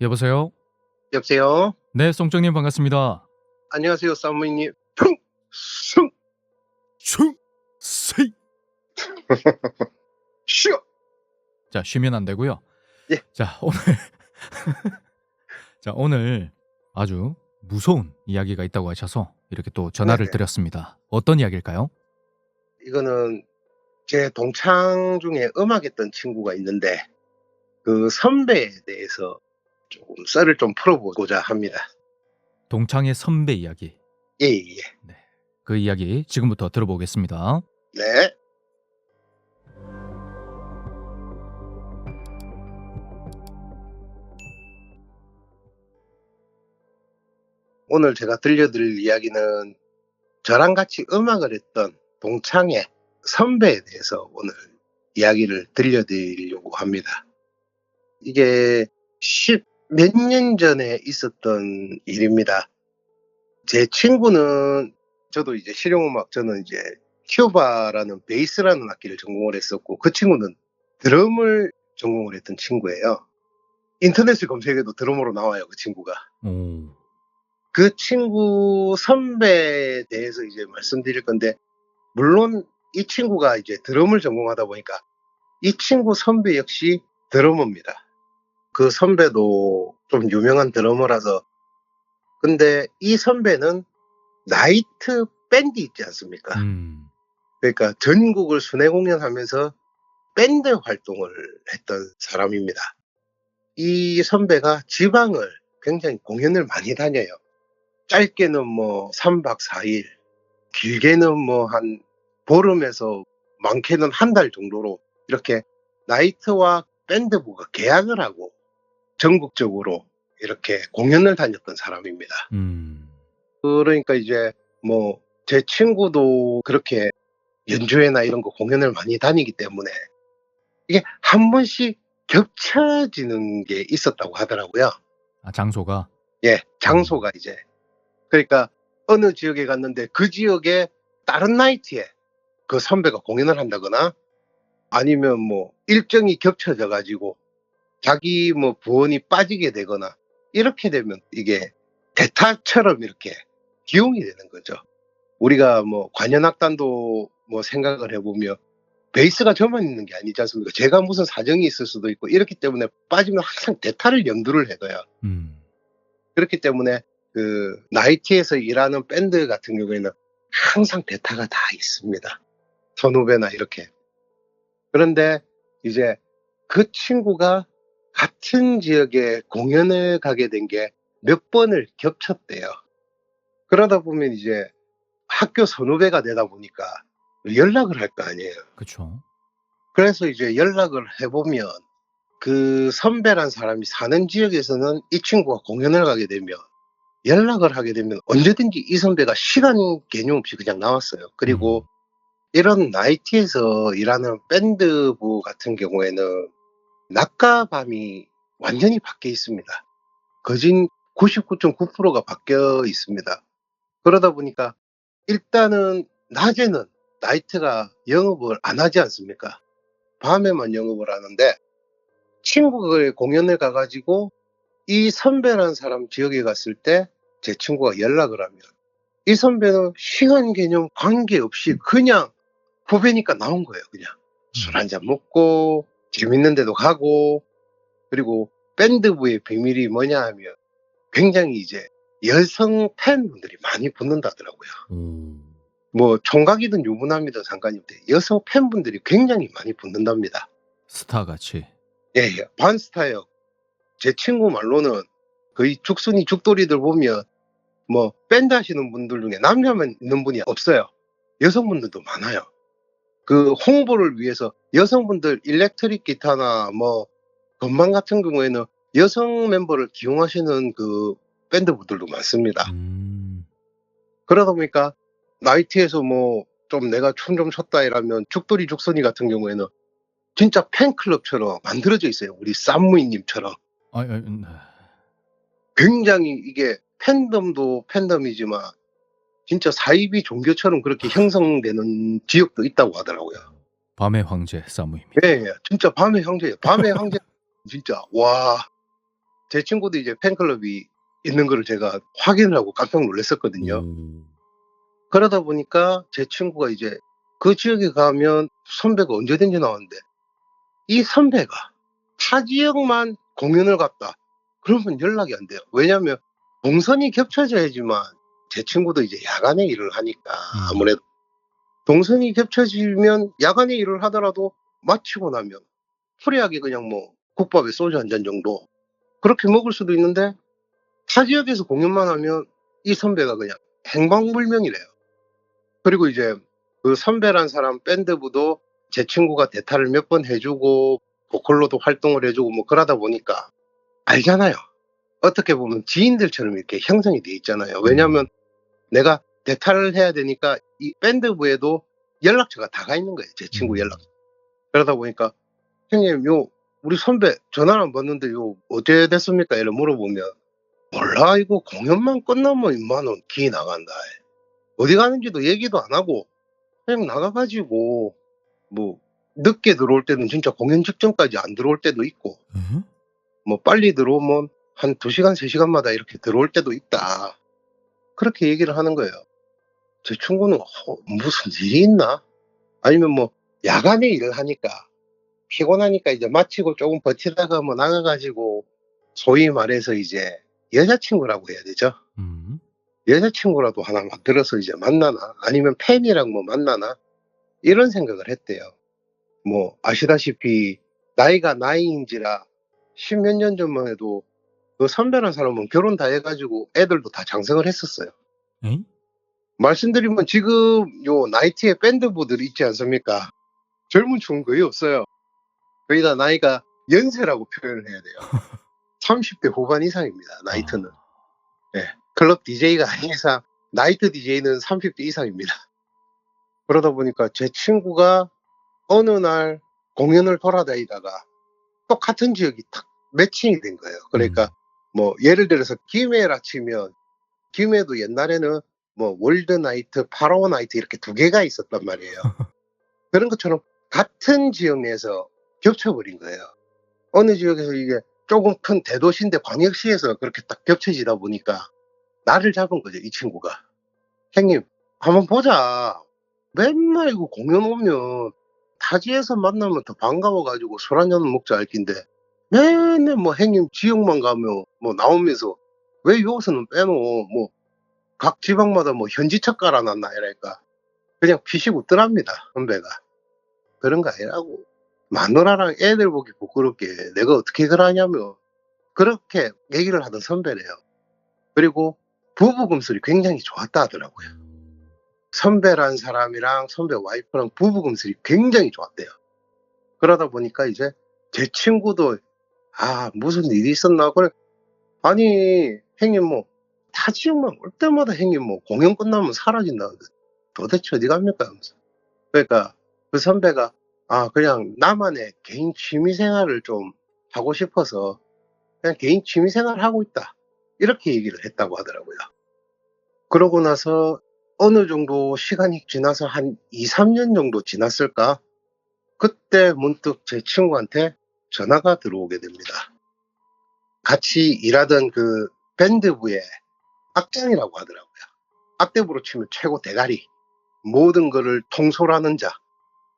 여보세요? 여보세요? 네, 송정님 반갑습니다. 안녕하세요, 사모님. 풍승 슝! 세이! 쉬어. 자, 쉬면 안 되고요. 예. 자, 오늘 자, 오늘 아주 무서운 이야기가 있다고 하셔서 이렇게 또 전화를 네네. 드렸습니다. 어떤 이야기일까요? 이거는 제 동창 중에 음악했던 친구가 있는데 그 선배에 대해서 조금 썰을 좀 풀어보고자 합니다. 동창의 선배 이야기. 예, 예. 네. 그 이야기 지금부터 들어보겠습니다. 네. 오늘 제가 들려드릴 이야기는 저랑 같이 음악을 했던 동창의 선배에 대해서 오늘 이야기를 들려드리려고 합니다. 이게 십 몇 년 전에 있었던 일입니다. 제 친구는 저도 이제 실용음악 저는 이제 큐바라는 베이스라는 악기를 전공을 했었고 그 친구는 드럼을 전공을 했던 친구예요. 인터넷을 검색해도 드럼으로 나와요 그 친구가. 오. 그 친구 선배에 대해서 이제 말씀드릴 건데 물론 이 친구가 이제 드럼을 전공하다 보니까 이 친구 선배 역시 드러머입니다. 그 선배도 좀 유명한 드러머라서 근데 이 선배는 나이트 밴드 있지 않습니까? 음. 그러니까 전국을 순회 공연하면서 밴드 활동을 했던 사람입니다. 이 선배가 지방을 굉장히 공연을 많이 다녀요. 짧게는 뭐 3박 4일, 길게는 뭐 한 보름에서 많게는 한 달 정도로 이렇게 나이트와 밴드부가 계약을 하고 전국적으로 이렇게 공연을 다녔던 사람입니다. 음. 그러니까 이제 뭐 제 친구도 그렇게 연주회나 이런 거 공연을 많이 다니기 때문에 이게 한 번씩 겹쳐지는 게 있었다고 하더라고요. 아, 장소가 예, 장소가 이제. 그러니까 어느 지역에 갔는데 그 지역에 다른 나이트에 그 선배가 공연을 한다거나 아니면 뭐 일정이 겹쳐져 가지고 자기 뭐 부원이 빠지게 되거나 이렇게 되면 이게 대타처럼 이렇게 기용이 되는 거죠. 우리가 뭐 관현악단도 뭐 생각을 해보면 베이스가 저만 있는 게 아니지 않습니까? 제가 무슨 사정이 있을 수도 있고 이렇기 때문에 빠지면 항상 대타를 염두를 해둬요. 음. 그렇기 때문에 그 나이트에서 일하는 밴드 같은 경우에는 항상 대타가 다 있습니다. 선후배나 이렇게. 그런데 이제 그 친구가 같은 지역에 공연을 가게 된 게 몇 번을 겹쳤대요. 그러다 보면 이제 학교 선후배가 되다 보니까 연락을 할 거 아니에요. 그쵸. 그래서 이제 연락을 해보면 그 선배란 사람이 사는 지역에서는 이 친구가 공연을 가게 되면 연락을 하게 되면 언제든지 이 선배가 시간 개념 없이 그냥 나왔어요. 그리고 이런 나이트에서 일하는 밴드부 같은 경우에는 낮과 밤이 완전히 바뀌어 있습니다. 거진 99.9%가 바뀌어 있습니다. 그러다 보니까 일단은 낮에는 나이트가 영업을 안 하지 않습니까? 밤에만 영업을 하는데 친구의 공연을 가가지고 이 선배라는 사람 지역에 갔을 때 제 친구가 연락을 하면 이 선배는 시간 개념 관계없이 그냥 후배니까 나온 거예요. 그냥 술 한잔 먹고 재밌는 데도 가고 그리고 밴드부의 비밀이 뭐냐 하면 굉장히 이제 여성 팬분들이 많이 붙는다더라고요. 오. 뭐 총각이든 유부남이든 상관이 없대. 여성 팬분들이 굉장히 많이 붙는답니다. 스타 같이. 예, 예. 반스타요. 제 친구 말로는 거의 죽순이 죽돌이들 보면 뭐 밴드 하시는 분들 중에 남자만 있는 분이 없어요. 여성분들도 많아요. 그 홍보를 위해서 여성분들 일렉트릭 기타나 뭐 건반 같은 경우에는 여성 멤버를 기용하시는 그 밴드 분들도 많습니다. 음. 그러다 보니까 나이트에서 뭐 좀 내가 춤 좀 췄다 이러면 죽돌이 죽순이 같은 경우에는 진짜 팬클럽처럼 만들어져 있어요. 우리 쌈무이님처럼. 아, 아, 음, 굉장히 이게 팬덤도 팬덤이지만 진짜 사이비 종교처럼 그렇게 형성되는 지역도 있다고 하더라고요. 밤의 황제 사무입니다. 예, 예. 진짜 밤의 형제예요. 밤의 형제 진짜 와 제 친구도 이제 팬클럽이 있는 거를 제가 확인을 하고 깜짝 놀랐었거든요. 음. 그러다 보니까 제 친구가 이제 그 지역에 가면 선배가 언제든지 나왔는데 이 선배가 타 지역만 공연을 갔다. 그러면 연락이 안 돼요. 왜냐하면 동선이 겹쳐져야지만 제 친구도 이제 야간에 일을 하니까 아무래도 동선이 겹쳐지면 야간에 일을 하더라도 마치고 나면 프리하게 그냥 뭐 국밥에 소주 한 잔 정도 그렇게 먹을 수도 있는데 타 지역에서 공연만 하면 이 선배가 그냥 행방불명이래요. 그리고 이제 그 선배란 사람 밴드부도 제 친구가 대타를 몇 번 해주고 보컬로도 활동을 해주고 뭐 그러다 보니까 알잖아요. 어떻게 보면 지인들처럼 이렇게 형성이 돼 있잖아요. 왜냐하면 내가 대타를 해야 되니까 이 밴드부에도 연락처가 다 가 있는 거예요. 제 친구 음. 연락. 그러다 보니까 형님 요 우리 선배 전화를 안 받는데 요 어째 됐습니까? 이래 물어보면 몰라 이거 공연만 끝나면 인마는 기 나간다. 어디 가는지도 얘기도 안 하고 그냥 나가가지고 뭐 늦게 들어올 때는 진짜 공연 직전까지 안 들어올 때도 있고 에? 뭐 빨리 들어오면 한 2시간, 3시간마다 이렇게 들어올 때도 있다. 그렇게 얘기를 하는 거예요. 제 친구는 어, 무슨 일이 있나? 아니면 뭐 야간에 일을 하니까 피곤하니까 이제 마치고 조금 버티다가 뭐 나가가지고 소위 말해서 이제 여자친구라고 해야 되죠. 음. 여자친구라도 하나 만들어서 이제 만나나 아니면 팬이랑 뭐 만나나 이런 생각을 했대요. 뭐 아시다시피 나이가 나이인지라 십몇 년 전만 해도 그 선배란 사람은 결혼 다 해가지고 애들도 다 장성을 했었어요. 에잉? 말씀드리면 지금 요 나이트의 밴드부들 있지 않습니까? 젊은 층은 거의 없어요. 거의 다 나이가 연세라고 표현을 해야 돼요. 30대 후반 이상입니다. 나이트는. 아. 클럽 DJ가 아닌 이상 나이트 DJ는 30대 이상입니다. 그러다 보니까 제 친구가 어느 날 공연을 돌아다니다가 똑같은 지역이 탁 매칭이 된 거예요. 그러니까 뭐 예를 들어서 김해라 치면 김해도 옛날에는 뭐 월드 나이트, 파라오 나이트 이렇게 두 개가 있었단 말이에요. 그런 것처럼 같은 지역 내에서 겹쳐버린 거예요. 어느 지역에서 이게 조금 큰 대도시인데 광역시에서 그렇게 딱 겹쳐지다 보니까 나를 잡은 거죠, 이 친구가. 형님, 한번 보자. 맨날 이거 공연 오면 타지에서 만나면 더 반가워가지고 술 한잔 먹자 할 낀데 맨날 뭐 형님 지역만 가면 뭐 나오면서 왜 여기서는 빼놓어 뭐각 지방마다 뭐 현지차 깔아놨나? 이랄까 그냥 피식 웃더랍니다 선배가. 그런 거 아니라고. 마누라랑 애들 보기 부끄럽게 내가 어떻게 그러냐면 그렇게 얘기를 하던 선배래요. 그리고 부부 금슬이 굉장히 좋았다 하더라고요. 선배란 사람이랑 선배 와이프랑 부부 금슬이 굉장히 좋았대요. 그러다 보니까 이제 제 친구도 아 무슨 일이 있었나 그래. 아니 형님 뭐 타 지역만 올 때마다 형님 뭐 공연 끝나면 사라진다. 도대체 어디 갑니까? 하면서. 그러니까 그 선배가 아 그냥 나만의 개인 취미 생활을 좀 하고 싶어서 그냥 개인 취미 생활을 하고 있다. 이렇게 얘기를 했다고 하더라고요. 그러고 나서 어느 정도 시간이 지나서 한 2, 3년 정도 지났을까? 그때 문득 제 친구한테 전화가 들어오게 됩니다. 같이 일하던 그 밴드부의 악장이라고 하더라고요. 악대부로 치면 최고 대가리. 모든 거를 통솔하는 자.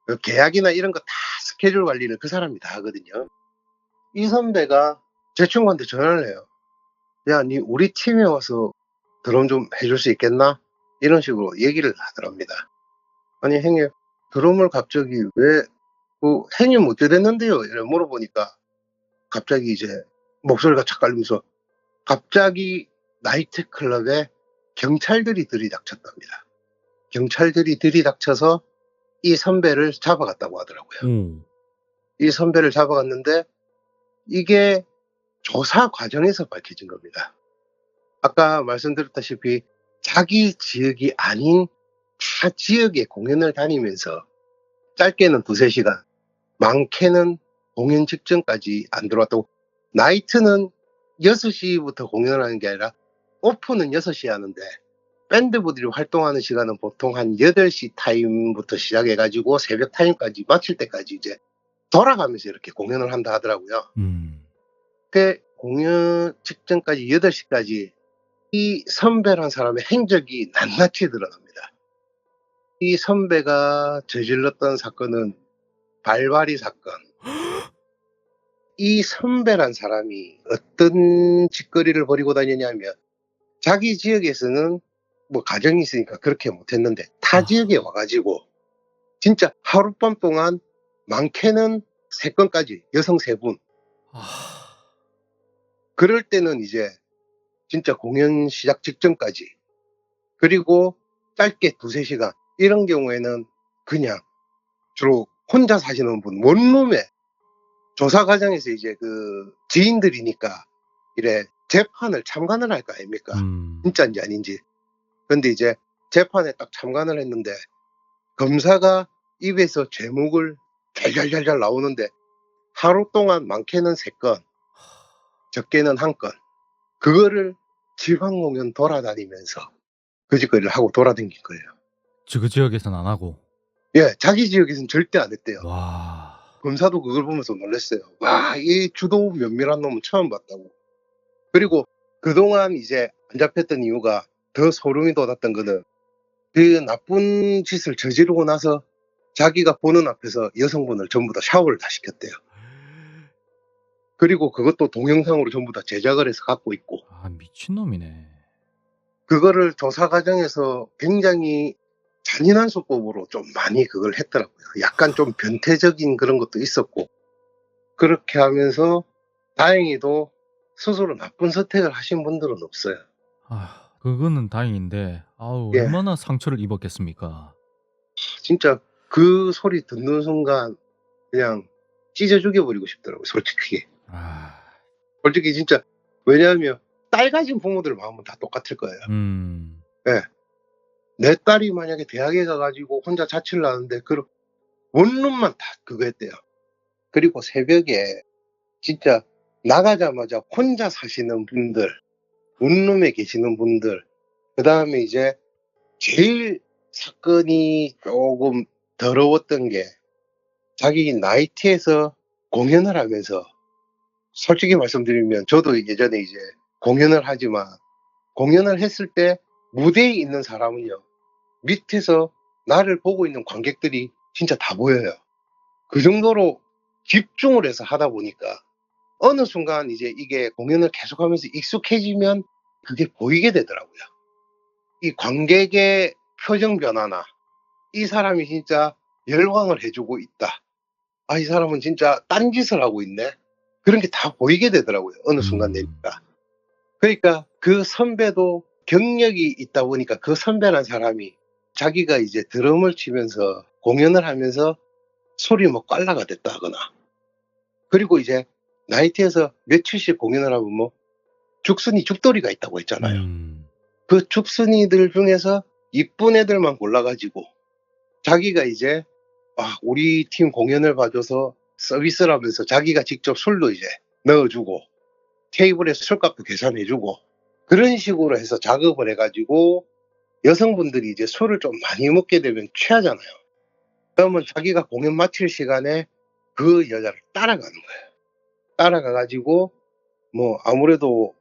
그 계약이나 이런 거 다 스케줄 관리를 그 사람이 다 하거든요. 이 선배가 제 친구한테 전화를 해요. 야, 니 우리 팀에 와서 드럼 좀 해줄 수 있겠나? 이런 식으로 얘기를 하더랍니다. 아니, 형님, 드럼을 갑자기 왜, 그, 형님 어떻게 됐는데요? 이래 물어보니까, 갑자기 이제, 목소리가 착 깔리면서, 갑자기 나이트 클럽에 경찰들이 들이닥쳤답니다. 경찰들이 들이닥쳐서 이 선배를 잡아갔다고 하더라고요. 음. 이 선배를 잡아갔는데, 이게 조사 과정에서 밝혀진 겁니다. 아까 말씀드렸다시피, 자기 지역이 아닌 타 지역에 공연을 다니면서 짧게는 두세 시간, 많게는 공연 직전까지 안 들어왔다고. 나이트는 6시부터 공연을 하는 게 아니라 오픈은 6시에 하는데 밴드부들이 활동하는 시간은 보통 한 8시 타임부터 시작해가지고 새벽 타임까지 마칠 때까지 이제 돌아가면서 이렇게 공연을 한다 하더라고요. 음. 그 공연 직전까지 8시까지 이 선배란 사람의 행적이 낱낱이 드러납니다. 이 선배가 저질렀던 사건은 발발이 사건. 이 선배란 사람이 어떤 짓거리를 벌이고 다니냐면 자기 지역에서는 뭐 가정이 있으니까 그렇게 못했는데 타 아. 지역에 와가지고 진짜 하룻밤 동안 많게는 세 건까지 여성 세 분. 아, 그럴 때는 이제 진짜 공연 시작 직전까지 그리고 짧게 두세 시간 이런 경우에는 그냥 주로 혼자 사시는 분 원룸에 조사 과정에서 이제 그 지인들이니까 이래 재판을 참관을 할 거 아닙니까? 음, 진짜인지 아닌지. 근데 이제 재판에 딱 참관을 했는데 검사가 입에서 제목을 잘잘잘잘 나오는데 하루 동안 많게는 세 건, 적게는 한 건. 그거를 지방 공연 돌아다니면서 그 짓거리를 하고 돌아다닌 거예요. 그 지역에서는 안 하고. 예, 자기 지역에서는 절대 안 했대요. 와, 검사도 그걸 보면서 놀랐어요. 와, 이 주도 면밀한 놈은 처음 봤다고. 그리고 그동안 이제 안 잡혔던 이유가 더 소름이 돋았던 거는 그 나쁜 짓을 저지르고 나서 자기가 보는 앞에서 여성분을 전부 다 샤워를 다 시켰대요. 그리고 그것도 동영상으로 전부 다 제작을 해서 갖고 있고 아 미친놈이네. 그거를 조사 과정에서 굉장히 잔인한 수법으로 좀 많이 그걸 했더라고요. 약간 좀 변태적인 그런 것도 있었고 그렇게 하면서 다행히도 스스로 나쁜 선택을 하신 분들은 없어요. 아, 그거는 다행인데, 아우 예. 얼마나 상처를 입었겠습니까. 진짜 그 소리 듣는 순간 그냥 찢어 죽여버리고 싶더라고요. 솔직히. 아, 솔직히 진짜 왜냐하면 딸 가진 부모들 마음은 다 똑같을 거예요. 음, 내 딸이 만약에 대학에 가가지고 혼자 자취를 하는데 그 원룸만 다 그거 했대요. 그리고 새벽에 진짜 나가자마자 혼자 사시는 분들, 원룸에 계시는 분들, 그 다음에 이제 제일 사건이 조금 더러웠던 게 자기 나이트에서 공연을 하면서 솔직히 말씀드리면 저도 예전에 이제 공연을 하지만 공연을 했을 때 무대에 있는 사람은요 밑에서 나를 보고 있는 관객들이 진짜 다 보여요. 그 정도로 집중을 해서 하다 보니까 어느 순간 이제 이게 공연을 계속하면서 익숙해지면 그게 보이게 되더라고요. 이 관객의 표정 변화나 이 사람이 진짜 열광을 해주고 있다. 아, 이 사람은 진짜 딴짓을 하고 있네. 그런 게 다 보이게 되더라고요. 어느 순간 음. 되니까. 그러니까 그 선배도 경력이 있다 보니까 그 선배란 사람이 자기가 이제 드럼을 치면서 공연을 하면서 소리 뭐 깔라가 됐다 하거나 그리고 이제 나이트에서 며칠씩 공연을 하면 뭐 죽순이 죽돌이가 있다고 했잖아요. 음, 그 죽순이들 중에서 이쁜 애들만 골라가지고 자기가 이제 아 우리 팀 공연을 봐줘서 서비스를 하면서 자기가 직접 술도 이제 넣어주고 테이블에서 술값도 계산해주고 그런 식으로 해서 작업을 해가지고 여성분들이 이제 술을 좀 많이 먹게 되면 취하잖아요. 그러면 자기가 공연 마칠 시간에 그 여자를 따라가는 거예요. 따라가가지고 뭐 아무래도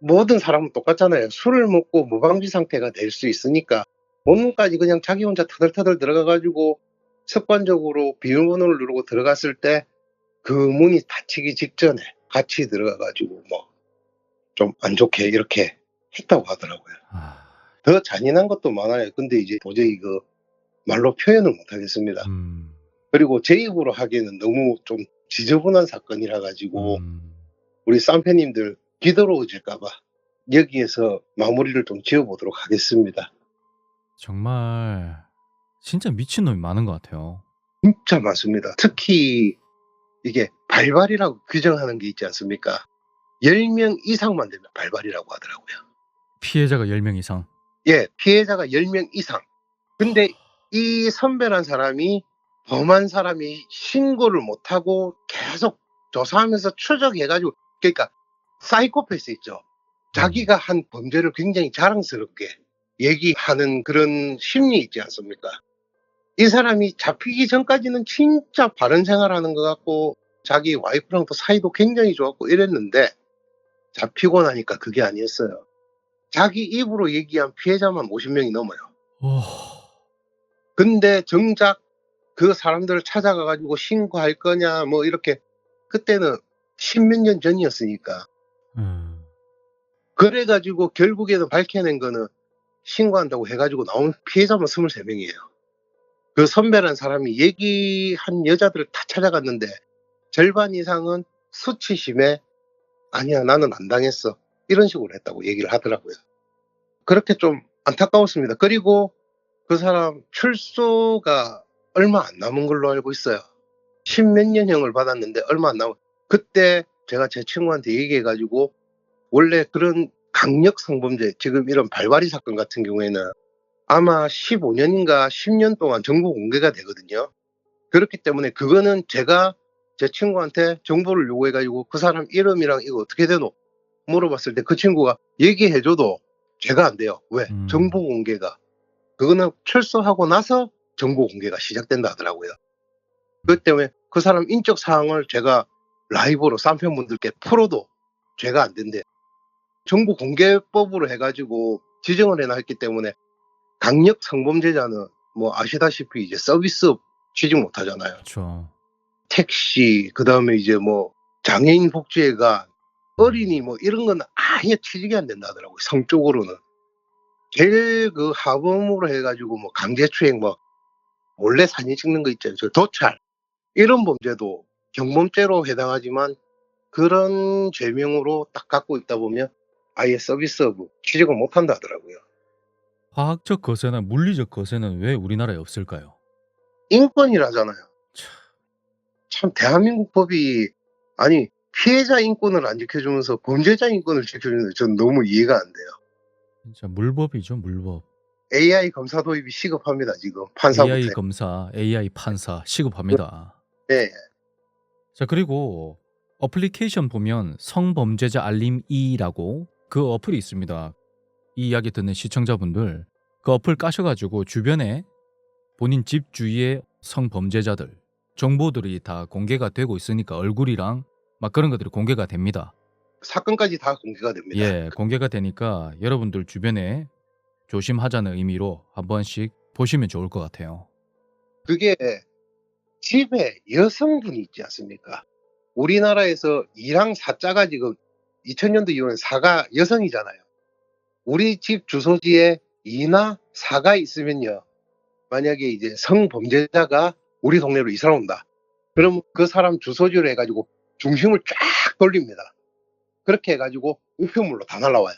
모든 사람은 똑같잖아요. 술을 먹고 무방비 상태가 될 수 있으니까 원룸까지 그냥 자기 혼자 터덜터덜 들어가가지고 습관적으로 비밀번호를 누르고 들어갔을 때 그 문이 닫히기 직전에 같이 들어가가지고 뭐 좀 안 좋게 이렇게 했다고 하더라고요. 아, 더 잔인한 것도 많아요. 근데 이제 도저히 그 말로 표현을 못 하겠습니다. 음, 그리고 제 입으로 하기에는 너무 좀 지저분한 사건이라 가지고 음, 우리 쌈패님들 기더러워질까봐 여기에서 마무리를 좀 지어보도록 하겠습니다. 정말 진짜 미친 놈이 많은 것 같아요. 진짜 많습니다. 특히 이게 발발이라고 규정하는 게 있지 않습니까? 10명 이상만 되면 발발이라고 하더라고요. 피해자가 10명 이상. 예, 피해자가 10명 이상. 근데 이 선배란 사람이 범한 사람이 신고를 못하고 계속 조사하면서 추적해가지고, 그러니까 사이코패스 있죠. 자기가 한 범죄를 굉장히 자랑스럽게 얘기하는 그런 심리 있지 않습니까? 이 사람이 잡히기 전까지는 진짜 바른 생활하는 것 같고, 자기 와이프랑도 사이도 굉장히 좋았고 이랬는데, 잡히고 나니까 그게 아니었어요. 자기 입으로 얘기한 피해자만 50명이 넘어요. 어... 근데 정작 그 사람들을 찾아가가지고 신고할 거냐, 뭐 이렇게, 그때는 십몇 년 전이었으니까. 음... 그래가지고 결국에는 밝혀낸 거는 신고한다고 해가지고 나온 피해자만 23명이에요. 그 선배란 사람이 얘기한 여자들을 다 찾아갔는데 절반 이상은 수치심에 아니야 나는 안 당했어 이런 식으로 했다고 얘기를 하더라고요. 그렇게 좀 안타까웠습니다. 그리고 그 사람 출소가 얼마 안 남은 걸로 알고 있어요. 십몇 년형을 받았는데 얼마 안 남은. 그때 제가 제 친구한테 얘기해가지고 원래 그런 강력 성범죄 지금 이런 발발이 사건 같은 경우에는 아마 15년인가 10년 동안 정보 공개가 되거든요. 그렇기 때문에 그거는 제가 제 친구한테 정보를 요구해가지고 그 사람 이름이랑 이거 어떻게 되노? 물어봤을 때 그 친구가 얘기해줘도 제가 안 돼요. 왜? 음. 정보 공개가. 그거는 출소하고 나서 정보 공개가 시작된다 하더라고요. 그 때문에 그 사람 인적 사항을 제가 라이브로 쌈편분들께 풀어도 죄가 안 된대. 정보 공개법으로 해가지고 지정을 해놨기 때문에 강력 성범죄자는 뭐 아시다시피 이제 서비스업 취직 못 하잖아요. 그렇죠. 택시, 그 다음에 이제 뭐 장애인 복지회가 어린이 뭐 이런 건 아예 취직이 안 된다 하더라고요. 성적으로는. 제일 그 하범으로 해가지고 뭐 강제추행 뭐 몰래 사진 찍는 거 있잖아요. 저 도찰. 이런 범죄도 경범죄로 해당하지만 그런 죄명으로 딱 갖고 있다 보면 아예 서비스업 취직을 못 한다 하더라고요. 화학적 거세나 물리적 거세는 왜 우리나라에 없을까요? 인권이라잖아요. 참. 참 대한민국 법이 아니 피해자 인권을 안 지켜주면서 범죄자 인권을 지켜주는데 전 너무 이해가 안 돼요. 진짜 물법이죠, 물법. AI 검사 도입이 시급합니다 지금 판사부터. AI 검사, AI 판사 시급합니다. 네. 자, 그리고 어플리케이션 보면 성범죄자 알림 2라고 그 어플이 있습니다. 이 이야기 듣는 시청자분들 그 어플 까셔가지고 주변에 본인 집 주위의 성범죄자들 정보들이 다 공개가 되고 있으니까 얼굴이랑 막 그런 것들이 공개가 됩니다. 사건까지 다 공개가 됩니다. 예, 공개가 되니까 여러분들 주변에 조심하자는 의미로 한 번씩 보시면 좋을 것 같아요. 그게 집에 여성분이 있지 않습니까? 우리나라에서 2랑 4자가 지금 2000년도 이후엔 4가 여성이잖아요. 우리 집 주소지에 2나 4가 있으면요. 만약에 이제 성범죄자가 우리 동네로 이사 온다. 그럼 그 사람 주소지로 해가지고 중심을 쫙 돌립니다. 그렇게 해가지고 우편물로 다 날라와요.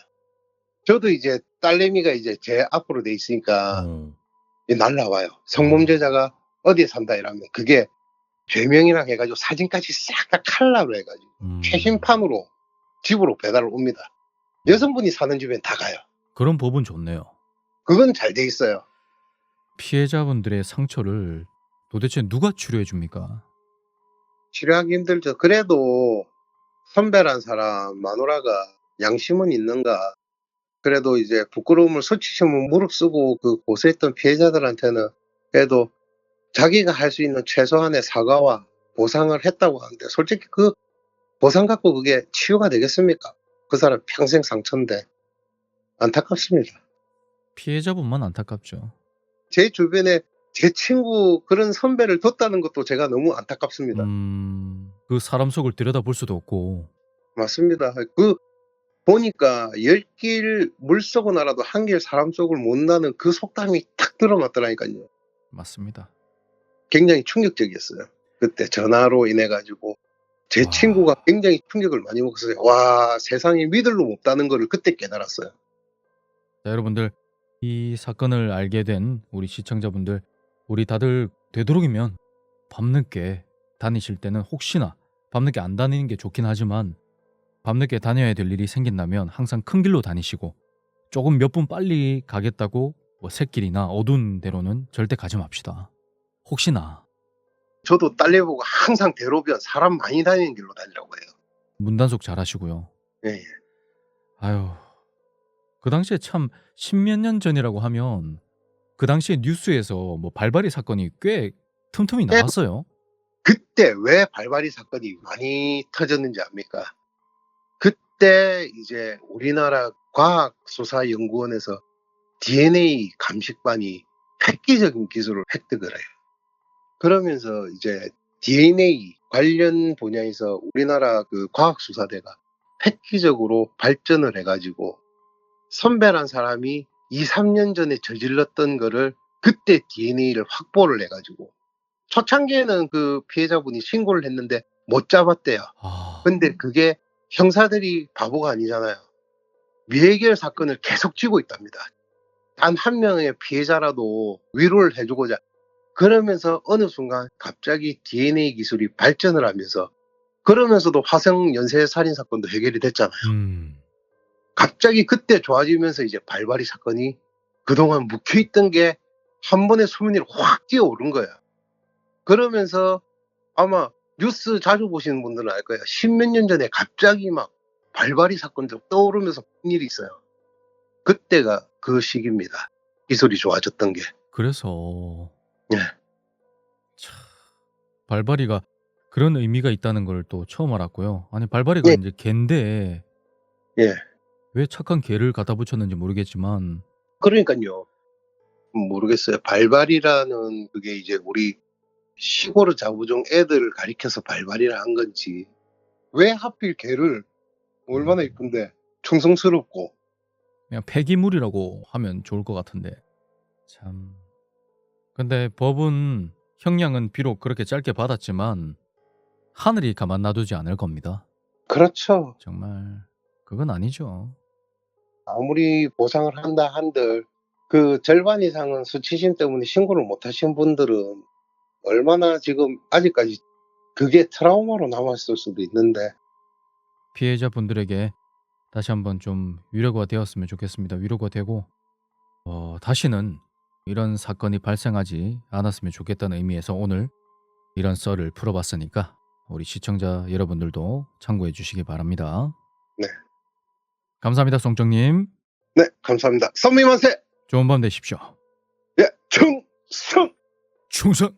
저도 이제 딸내미가 이제 제 앞으로 돼 있으니까 어, 이 날라와요. 성범죄자가 어디에 산다 이러면 그게 죄명이랑 해가지고 사진까지 싹 다 칼라로 해가지고 음, 최신판으로 집으로 배달을 옵니다. 여성분이 사는 집엔 다 가요. 그런 법은 좋네요. 그건 잘 돼 있어요. 피해자분들의 상처를 도대체 누가 치료해 줍니까? 치료하기 힘들죠. 그래도 선배란 사람 마누라가 양심은 있는가. 그래도 이제 부끄러움을 수치심을 무릅쓰고 그 고소했던 피해자들한테는 그래도 자기가 할 수 있는 최소한의 사과와 보상을 했다고 하는데 솔직히 그 보상 갖고 그게 치유가 되겠습니까? 그 사람 평생 상처인데 안타깝습니다. 피해자분만 안타깝죠. 제 주변에 제 친구 그런 선배를 뒀다는 것도 제가 너무 안타깝습니다. 음, 그 사람 속을 들여다볼 수도 없고 맞습니다. 그 보니까 열길 물속은 알아도 한길 사람 속을 못 나는 그 속담이 딱 들어맞더라니까요. 맞습니다. 굉장히 충격적이었어요. 그때 전화로 인해 가지고 제 와. 친구가 굉장히 충격을 많이 먹었어요. 와 세상에 믿을로 없다는 거를 그때 깨달았어요. 자, 여러분들 이 사건을 알게 된 우리 시청자분들 우리 다들 되도록이면 밤늦게 다니실 때는 혹시나 밤늦게 안 다니는 게 좋긴 하지만 밤늦게 다녀야 될 일이 생긴다면 항상 큰 길로 다니시고 조금 몇 분 빨리 가겠다고 뭐 새길이나 어두운 데로는 절대 가지 맙시다. 혹시나 저도 딸내 보고 항상 대로변 사람 많이 다니는 길로 다니라고 해요. 문단속 잘 하시고요. 예, 예. 아유, 그 당시에 참 십몇 년 전이라고 하면 그 당시에 뉴스에서 뭐 발발이 사건이 꽤 틈틈이 네. 나왔어요. 그때 왜 발발이 사건이 많이 터졌는지 압니까? 그때 이제 우리나라 과학수사연구원에서 DNA 감식반이 획기적인 기술을 획득을 해요. 그러면서 이제 DNA 관련 분야에서 우리나라 그 과학수사대가 획기적으로 발전을 해가지고 선배란 사람이 2, 3년 전에 저질렀던 거를 그때 DNA를 확보를 해가지고 초창기에는 그 피해자분이 신고를 했는데 못 잡았대요. 아, 근데 그게 형사들이 바보가 아니잖아요. 미해결 사건을 계속 쥐고 있답니다. 단 한 명의 피해자라도 위로를 해주고자 그러면서 어느 순간 갑자기 DNA 기술이 발전을 하면서 그러면서도 화성 연쇄 살인 사건도 해결이 됐잖아요. 음, 갑자기 그때 좋아지면서 이제 발발이 사건이 그동안 묵혀있던 게 한 번에 소문이 확 뛰어오른 거야. 그러면서 아마 뉴스 자주 보시는 분들은 알 거예요. 십몇 년 전에 갑자기 막 발발이 사건들 떠오르면서 큰 일이 있어요. 그때가 그 시기입니다. 기술이 좋아졌던 게. 그래서 예. 참, 발바리가 그런 의미가 있다는 걸 또 처음 알았고요. 아니 발바리가 예. 이제 개인데 예. 왜 착한 개를 갖다 붙였는지 모르겠지만 그러니까요. 모르겠어요. 발발이라는 그게 이제 우리 시골의 자부종 애들을 가리켜서 발발이라 한 건지 왜 하필 개를 얼마나 이쁜데 충성스럽고 그냥 폐기물이라고 하면 좋을 것 같은데 참 근데 법은 형량은 비록 그렇게 짧게 받았지만 하늘이 가만 놔두지 않을 겁니다. 그렇죠. 정말 그건 아니죠. 아무리 보상을 한다 한들 그 절반 이상은 수치심 때문에 신고를 못 하신 분들은 얼마나 지금 아직까지 그게 트라우마로 남았을 수도 있는데 피해자분들에게 다시 한번 좀 위로가 되었으면 좋겠습니다. 위로가 되고 어, 다시는 이런 사건이 발생하지 않았으면 좋겠다는 의미에서 오늘 이런 썰을 풀어봤으니까 우리 시청자 여러분들도 참고해 주시기 바랍니다. 네. 감사합니다, 송정님. 네 감사합니다. 선미만세 좋은 밤 되십시오. 예 충성 충성!